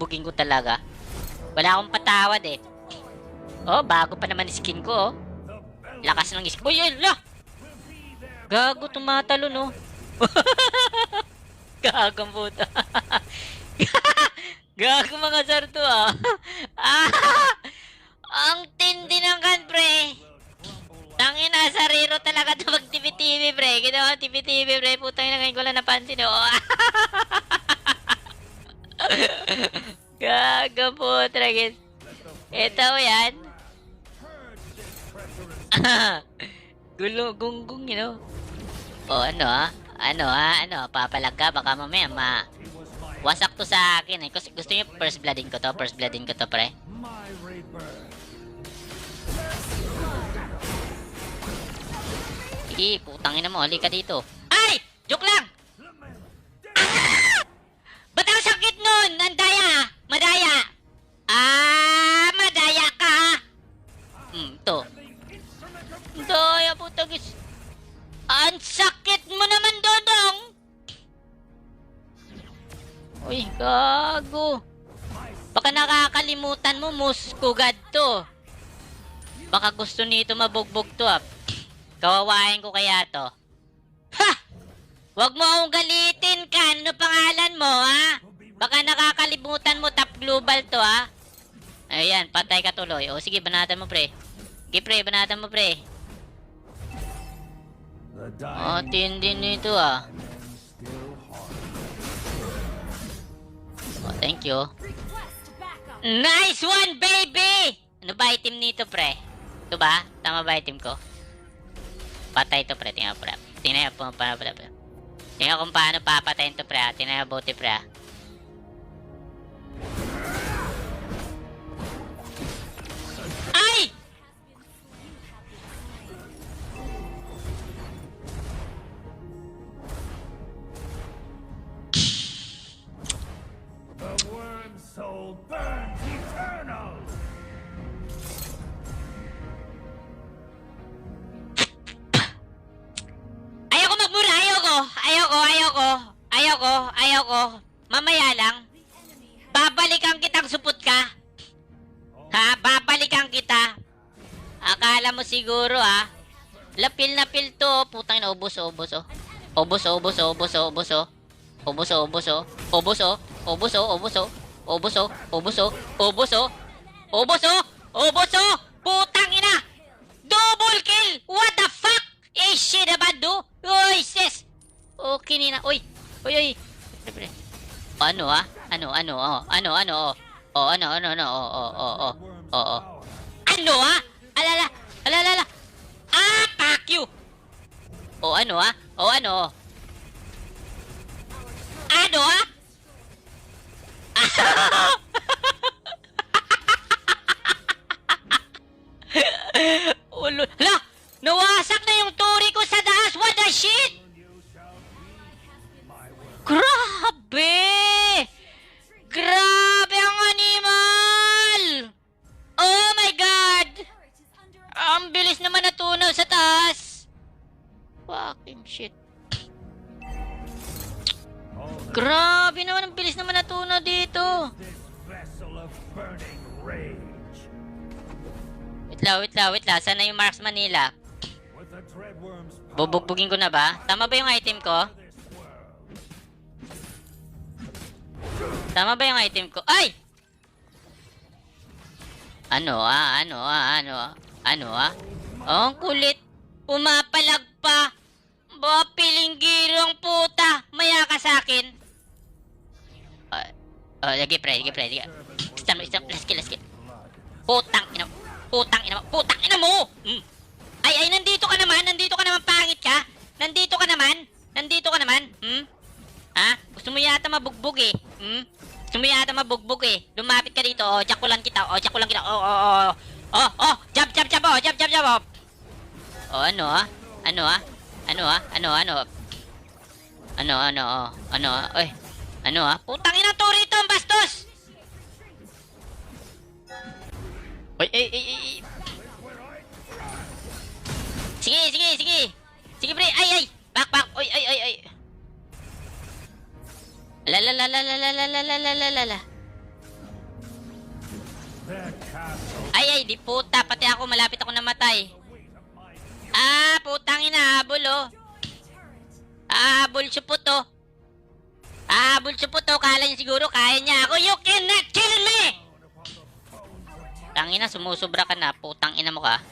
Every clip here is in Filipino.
bubugbugin ko talaga. Wala akong patawad eh. Oh, bago pa naman skin ko oh. Lakas ng skin. Uy, la! Gago, tumatalo no. Gago puta. Gago mga sir to ah. ah! Ang tindi ng kan, pre. Tangin na, sariro talaga to mag TV-TV, pre. Ginawa TV-TV, pre. Putang ina, ngayon ko lang napansin, oh. Gago po, tragis. Ito yan. Gulo, gunggong, you know. O, ano ah? Ano ah? Ano? Papalag ka? Baka mamaya ma... Wasak to sa akin eh. Gusto, gusto niyo first bloodin ko to? First bloodin ko to, pre? Sige, putangin na mo. Halika dito. Ay! Joke lang! Nun? Nandaya! Madaya! Ah! Madaya ka! Hmm, to. Daya, putagis. Ang sakit mo naman, Dodong! Uy, gago. Baka nakakalimutan mo, muskugad to. Baka gusto nito mabugbog to, ah. Kawawain ko kaya to. Ha! Huwag mo akong galitin ka. Ano pangalan mo, ha? Baka nakakalimutan mo top global to, ha? Ayan, patay ka tuloy. O, sige, banatan mo, pre. Sige, pre, banatan mo, pre. O, tindi nito, ah. O, thank you. Nice one, baby! Ano ba item nito, pre? Ito ba? Tama ba item ko? Patay to, pre. Tingnan, pre. Tingnan paano, pre. pre. Tingnan kung paano papatayin to, pre. ah. Tingnan buti, pre. Soul burns eternal. Ayoko magmura, ayoko. Ayoko, ayoko. Ayoko, ayoko. Mamaya lang. Babalikan kitang supot ka. Ha? Babalikan kita. Akala mo siguro ha. Lapil na pil to. Putang ina, ubos, ubos, oh. Ubos, ubos, ubos, ubos, oh. Ubos, ubos, oh. Ubos, oh. Ubos, oh. Ubos, oh. Ubos, oh. Ubos, oh. Ubos, oh. Ubos, oh. Ubos, oh. Putang ina. Double kill! What the fuck? Eh, shit naman, do? Uy, sis! Okay, nina. Uy! Uy, uy! Siyempre. Ano, ah? Ano, ano, oh? Ano, ano, oh? Oh, ano, ano, ano, oh, oh, oh, oh. Oh, oh. Ano, ah? Alala! Alala! Ah, fuck you! Oh, ano, ah? Oh, ano, oh? Ano, ah? Ulo. Hala! Nawasak na yung turi ko sa daas! What the shit? Grabe! Grabe ang animal! Oh my God! Ang bilis naman natunaw sa taas! Fucking shit. Grabe naman ang bilis naman natunaw dito! Wait lang, wait lang, wait lang. Sana yung Marks Manila? Bubugbugin ko na ba? Tama ba yung item ko? Tama ba yung item ko? Ay! Ano ah, ano ah, ano ah, ano ah? Oh, ang kulit. Pumapalag pa. Ba, pilinggirong puta. Oh, lagi pre, lagi pre, lagi. Isang, isang, last kill, last kill. Putang ina, putang ina, putang ina mo! Mm. Ay, ay, nandito ka naman, nandito ka naman, pangit ka. Nandito ka naman, nandito ka naman, hmm? Ha? Gusto mo yata mabugbog eh. Hmm? Gusto mo yata mabugbog eh. Lumapit ka dito. Oh, lang kita. Oh, lang kita. Oh, oh, oh. Oh, oh, jump, jump, jump. Oh, jump, jump, jump. Oh, oh ano ah? Ano ah? Ano ah? Ano, ano? Ano, ano, oh. Ano ah? Oy. Ano ah? Putang ina to rito, ang bastos! Oy, ay, ay, ay, ay. Sige, sige, sige. Sige, pre. Ay, ay. Back, back. Oy, ay, ay, ay. La la la la la la la la la la la la. Ay, ay, di puta. Pati ako, malapit ako namatay. Ah, putang ina, habol, oh. Ah, habol supot, oh. Ah, habol supot, oh. Kala niya siguro, kaya niya ako. You cannot kill me! Tangina, sumusobra ka na. Putang ina mo ka.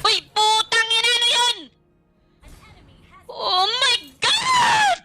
Uy, putang ina, ano yun? Oh my God!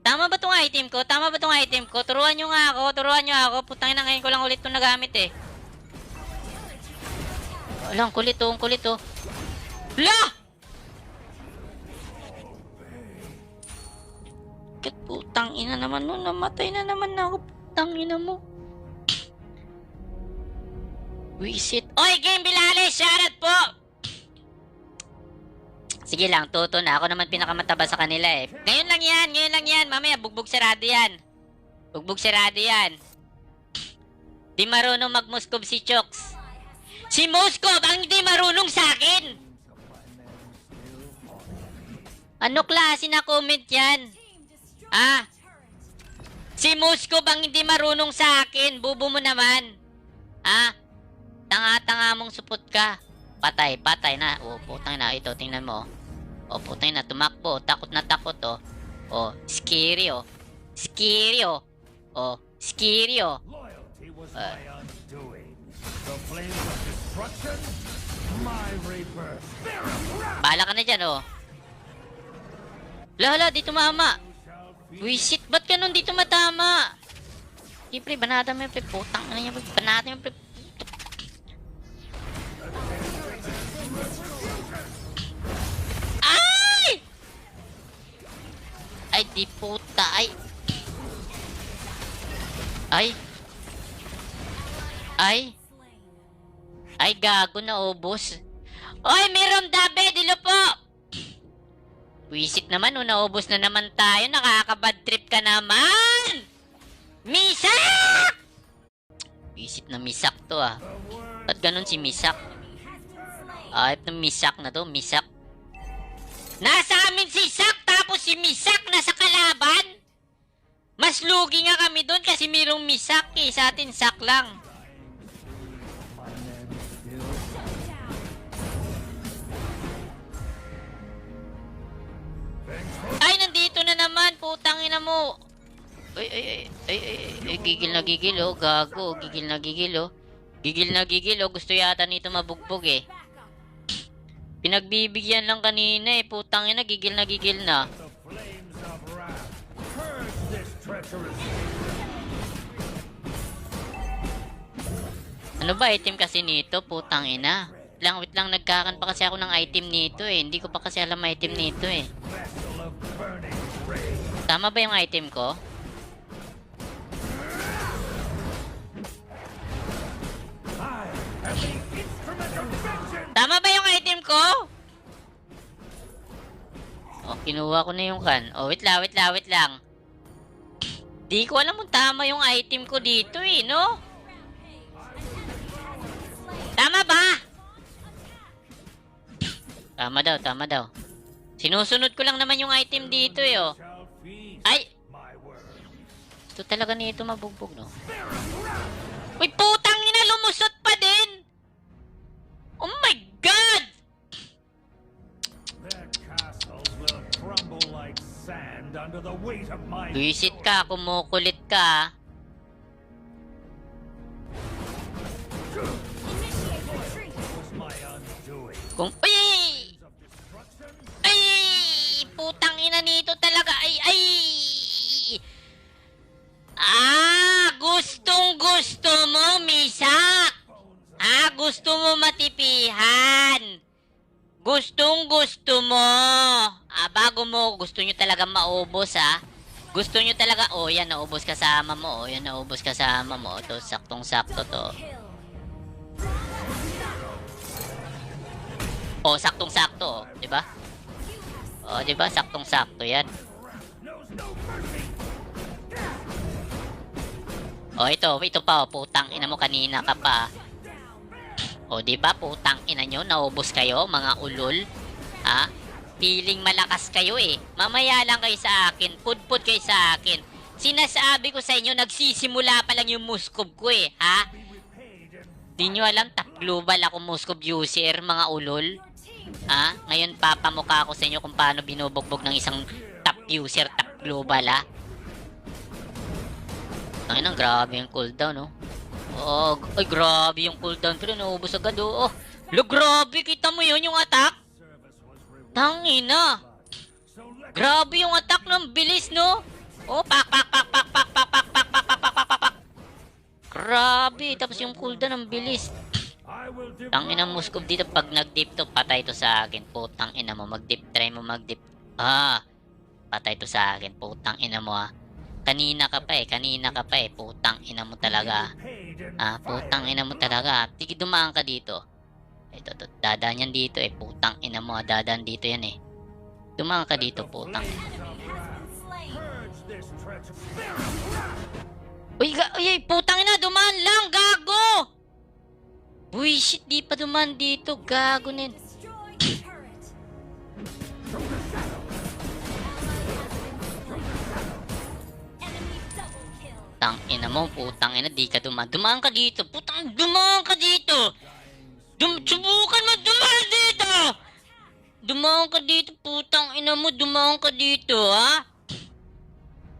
Tama ba tong item ko? Tama ba tong item ko? Turuan nyo nga ako, turuan nyo ako. Putang ina, ngayon ko lang ulit itong nagamit eh. Ang kulit oh, ang kulit oh. La! Kat putang ina naman no, namatay na naman ako. Putang ina mo. Wisit. Oy, Game Bilales, shoutout po! Sige lang, tuto na. Ako naman pinakamataba sa kanila eh. Ngayon lang yan, ngayon lang yan. Mamaya, bugbog sarado yan. Bugbog sarado yan. Di marunong mag-Moskov si Chokes. Si Moskov ang hindi marunong sa akin! Ano klase na comment yan? Ah? Si Moskov ang hindi marunong sa akin. Bubo mo naman. Ah? Tanga-tanga mong supot ka. Patay, patay na. O, putang na. Ito, tingnan mo. O, putang na. Tumakbo. Takot na takot, oh. O, scary, oh. Scary, oh. O, scary, oh. Uh. flames of destruction, my rebirth. Bahala ka na dyan, oh. Hala, hala, di tumama. Wisit, ba't ganun di tumatama? Di, pre, banata mo yung pre. Putang na niya, pre. Banata yung pre. Ay! Ay, di puta, ay. Ay. Ay. Ay, gago na ubos. Oy, meron dabe, dilo po! Wisit naman, oh, naubos na naman tayo. Nakakabad trip ka naman! Misak! Wisit na misak to ah. Ba't ganun si misak? Ayop ng misak na to, misak. Nasa amin si Sak, tapos si Misak nasa kalaban? Mas lugi nga kami doon kasi mayroong Misak eh. Sa atin, Sak lang. Ay, nandito na naman. Putang ina mo. Ay, ay, ay, ay, ay, ay, gigil na gigil, oh. Gago, gigil na gigil, oh. Gigil na gigil, oh. Gusto yata nito mabugbog, eh. Pinagbibigyan lang kanina, eh. Putang ina, gigil na gigil na. Ano ba item kasi nito? Putang ina. Lang, wait lang. Nagkakan pa kasi ako ng item nito, eh. Hindi ko pa kasi alam item nito, eh. Tama ba yung item ko? Tama ba yung item ko? Oh, kinuha ko na yung kan. Oh, wait lang, wait lang, wait lang. Di ko alam kung tama yung item ko dito eh, no? Tama ba? Tama daw, tama daw. Sinusunod ko lang naman yung item dito eh, oh. Ito talaga nito mabugbog, no? Uy, putang ina, lumusot pa din! Oh my God! Buisit ka, kumukulit ka. Kung... Uy! Destruction, Ay! Putang ina nito talaga. Ay, ay! Ah! Gustong gusto mo, Misak! Ah, gusto mo matipihan. Gustong gusto mo. Ah, bago mo, gusto nyo talaga maubos, ah. Gusto nyo talaga, oh, yan, naubos kasama mo, oh, yan, naubos kasama mo. To, saktong-sakto to. Oh, saktong-sakto, oh, di ba? Oh, di ba? Saktong-sakto yan. Oh, ito, ito pa, oh, putang ina mo kanina ka pa. Oh, di ba? Putang ina nyo, naubos kayo, mga ulol. Ha? Feeling malakas kayo eh. Mamaya lang kayo sa akin, pudpud kayo sa akin. Sinasabi ko sa inyo, nagsisimula pa lang yung muskob ko eh, ha? Di nyo alam, top global ako Moscow user, mga ulol. Ah, ngayon papamukha ko sa inyo kung paano binubugbog ng isang top user, top global ah. Ay nang grabe yung cooldown, no? Oh, ay grabe yung cooldown pero naubos agad, oh. oh. Lo, grabe, kita mo yun yung attack? Tangina. Grabe yung attack ng bilis, no? Oh, pak, pak, pak, pak, pak, pak, pak, pak, pak, pak, pak, pak, pak, pak. Grabe, tapos yung cooldown ng bilis. Tangina Moskov dito pag nag-dip to, patay to sa akin. Putang ina mo, mag-dip, try mo mag-dip. Ah, patay to sa akin. Putang ina mo ah. Kanina ka pa eh, kanina ka pa eh. Putang ina mo talaga. Ah, putang ina mo talaga. Sige, dumaan ka dito. Ito, to, dadaan yan dito eh. Putang ina mo, ah. dadaan dito yan eh. Dumaan ka dito, putang. This treachery. Uy, uy, putang ina, dumaan lang, gago! Uy, shit, di pa dumaan dito, gago nin. Tang ina mo, putang ina, di ka dumaan. Dumaan ka dito, putang, dumaan ka dito! Dum subukan mo dumaan dito! Dumaan ka dito, putang ina mo, dumaan ka dito, ha?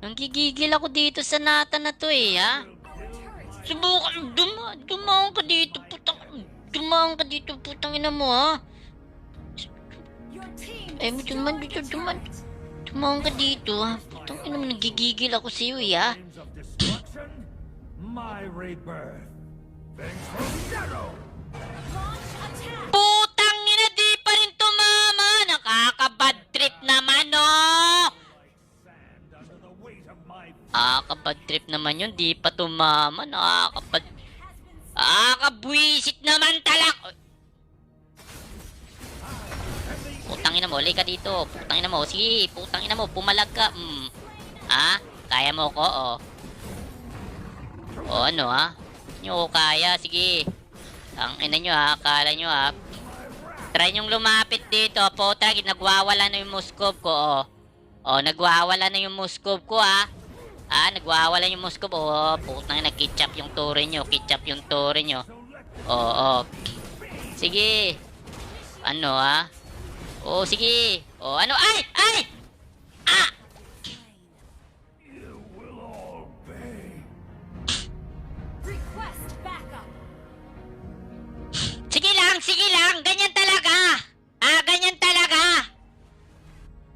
Nanggigigil ako dito sa nata na to eh, ha? Subukan, duma, dumaan ka dito, putang, dumaan ka dito, putang ina mo, ha? Eh, mo dumaan dito, dumaan, dumaan ka dito, ha? Putang ina mo, nanggigigil ako sa iyo, eh, ha? My rebirth. Thanks from Shadow. Putang ina, di pa rin tumama! Nakakabad trip naman, no! Nakakabad trip naman yun, di pa tumama, nakakabad... Nakakabwisit naman talak! Putang ina mo, lay ka dito. Putang ina mo, sige, putang ina mo, pumalag ka. Mm. Ha? Kaya mo ko, oh. O ano, ha? Hindi nyo ko kaya, sige. Ang ina nyo, ha? Akala nyo, ha? Try nyong lumapit dito, puta, nagwawala na yung muskob ko, oh. Oh, nagwawala na yung muskob ko, ha? Ah, nagwawala yung muskob, oh. Putang ina, kitchap yung tore nyo, kitchap yung tore nyo. Oo, oh, Sige. Ano, ha? Oh, sige. Oh, ano? Ay! Ay! Ganyan talaga. Ah, ganyan talaga.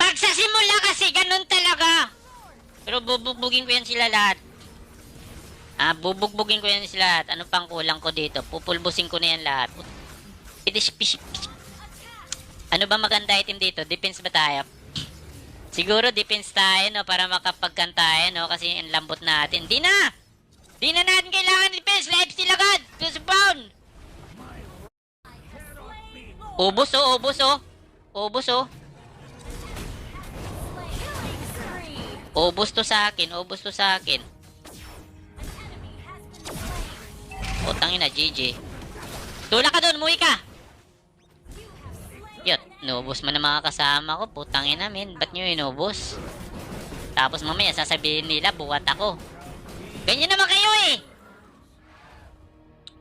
Pag sa simula kasi, ganun talaga. Pero bubugbugin ko yan sila lahat. Ah, bubugbugin ko yan sila lahat. Ano pang kulang ko dito? Pupulbusin ko na yan lahat. Ano ba maganda item dito? Defense ba tayo? Siguro defense tayo, no? Para makapagkan tayo, no? Kasi ang lambot natin. Di na! Di na natin kailangan defense. Lifesteal agad! Plus pound! Ubus oh, ubus oh. Ubus oh. Ubus to sa akin, ubus to sa akin. Putang ina, GG. Tula ka doon, muwi ka. Yot, nubos mo na mga kasama ko. Putang ina, men. Ba't nyo inubos? Tapos mamaya sasabihin nila, buwat ako. Ganyan naman kayo eh.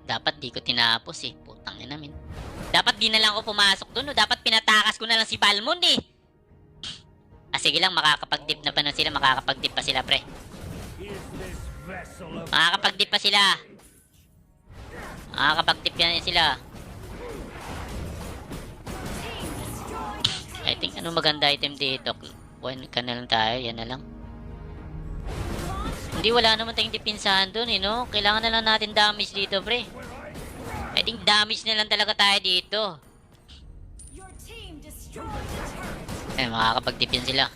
Dapat di ko tinapos eh. Putang ina, men. Dapat di na lang ako pumasok doon. Dapat pinatakas ko na lang si Balmond eh. Ah, sige lang, makakapag-dip na pa na sila. Makakapag-dip pa sila, pre. Makakapag-dip pa sila. Makakapag-dip yan sila. I think ano maganda item dito. One ka na lang tayo. Yan na lang. Hindi, wala naman tayong dipinsahan doon, eh, no? Kailangan na lang natin damage dito, pre. I think damage na lang talaga tayo dito. Eh, makakapag-dip sila.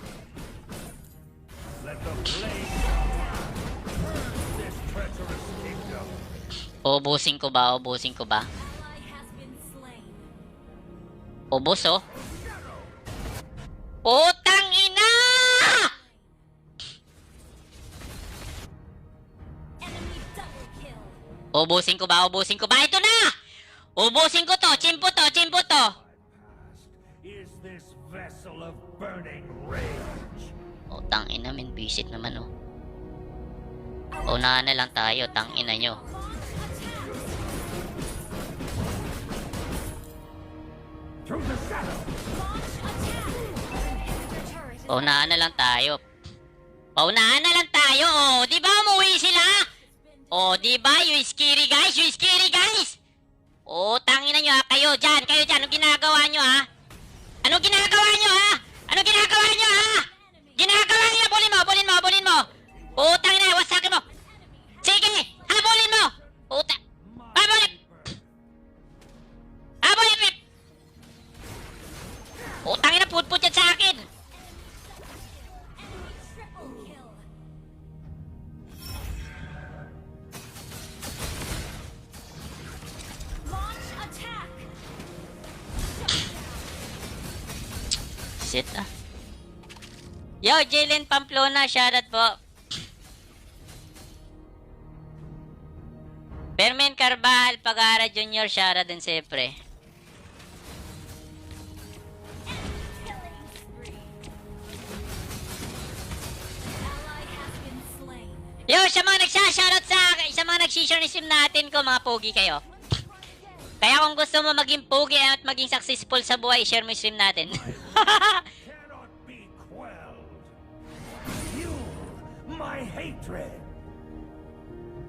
Ubusin ko ba? Ubusin ko ba? Ubus, oh. Oh, Ubusin ko ba? Ubusin ko ba? Ito na! Ubusin ko to! Chimpo to! Chimpo to! Oh, Is this vessel of burning rage? O, tangin namin. Visit naman, oh. Unahan na lang tayo. Tangin na nyo. Paunahan na lang tayo. Paunahan na lang tayo, oh. Di ba umuwi sila? Oh, di ba? You scary guys, you scary guys. Oh, tangina nyo ha. Kayo dyan, kayo dyan. Anong ginagawa nyo ha? Anong ginagawa nyo ha? Anong ginagawa nyo ha? Ginagawa nyo, bulin mo, bulin mo, bulin mo. Oh, tangina, Shit ah. Yo, Jalen Pamplona, shoutout po. Bermen Carvajal, Pagara Junior, shoutout din siyempre. Yo, sa mga nagsha-shoutout sa akin, sa mga nagsishare ni sim natin ko, mga pogi kayo. Kaya kung gusto mo maging pogi at maging successful sa buhay, share mo yung stream natin.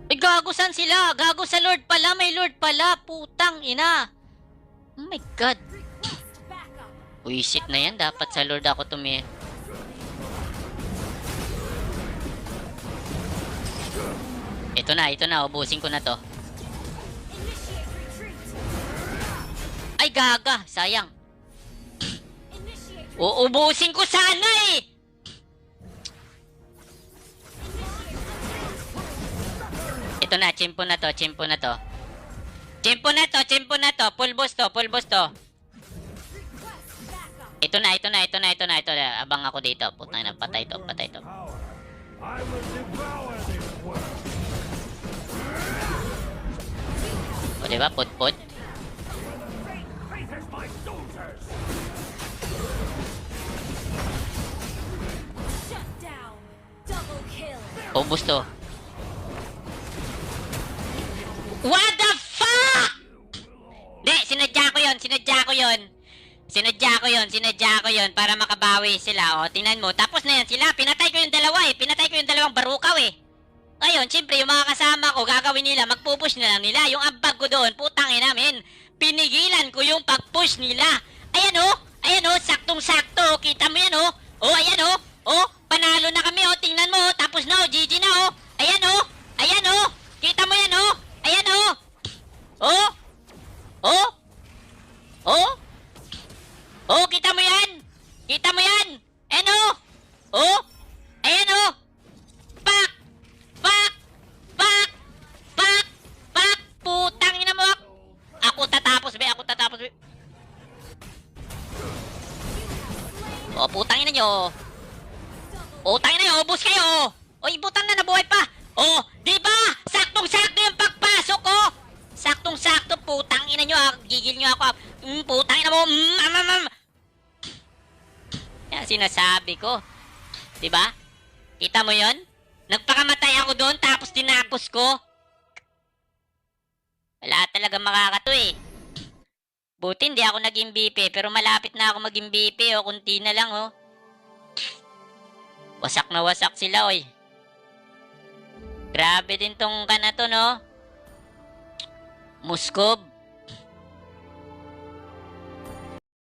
Ay, gago saan sila? Gago sa Lord pala, may Lord pala. Putang ina. Oh my God. Backup. Wisit na yan. Dapat sa Lord ako tumi... Ito na, ito na. Ubusin ko na to. Gaga. Sayang. Uubusin ko sana eh. Ito na, chimpo na to, chimpo na to. Chimpo na to, chimpo na to. To, pulbos to. Request backup. Ito na, ito na, ito na, ito na, ito na. Abang ako dito. Putang na, patay to, patay to. O, diba? Put-put. My soldiers. Shut down. Double kill. Ubus to. What the fuck? Hindi, sinadya ko yon, sinadya ko yon. Sinadya ko yon, sinadya ko yon para makabawi sila. O, tingnan mo. Tapos na yan sila. Pinatay ko yung dalawa eh. Pinatay ko yung dalawang barukaw eh. Ngayon, siyempre, yung mga kasama ko, gagawin nila, magpupush na lang nila. Yung ambag ko doon, putang ina, men. Pinigilan ko yung pag-push nila. Ayan o, ayan o, saktong-sakto. Kita mo yan o. O, ayan o. O, panalo na kami o. Tingnan mo o. Tapos na o, GG na o. Ayan o, ayan o. Kita mo yan o. Ayan o. O. O. O. O, kita mo yan. Kita mo yan. Ayan o. O. Ayan o. Pak! Pak! Pak! Pak! Pak! Putang ina mo! Ako tatapos, be. Ako tatapos, be. O, putang ina nyo. O, tangin na nyo. Ubus kayo. O, ibutang na nabuhay pa. O, di ba? Saktong-sakto yung pagpasok ko. Saktong-sakto. Putang ina nyo, ako. Mm, putang ina mo. Mm, am, am, am. Yan sinasabi ko. Ba? Kita mo yon? Nagpakamatay ako doon tapos tinapos ko. Wala talaga makakato eh. Buti hindi ako naging BP pero malapit na ako maging BP o kunti na lang oh. Wasak na wasak sila oy. Grabe din tong kanato no. Muskob.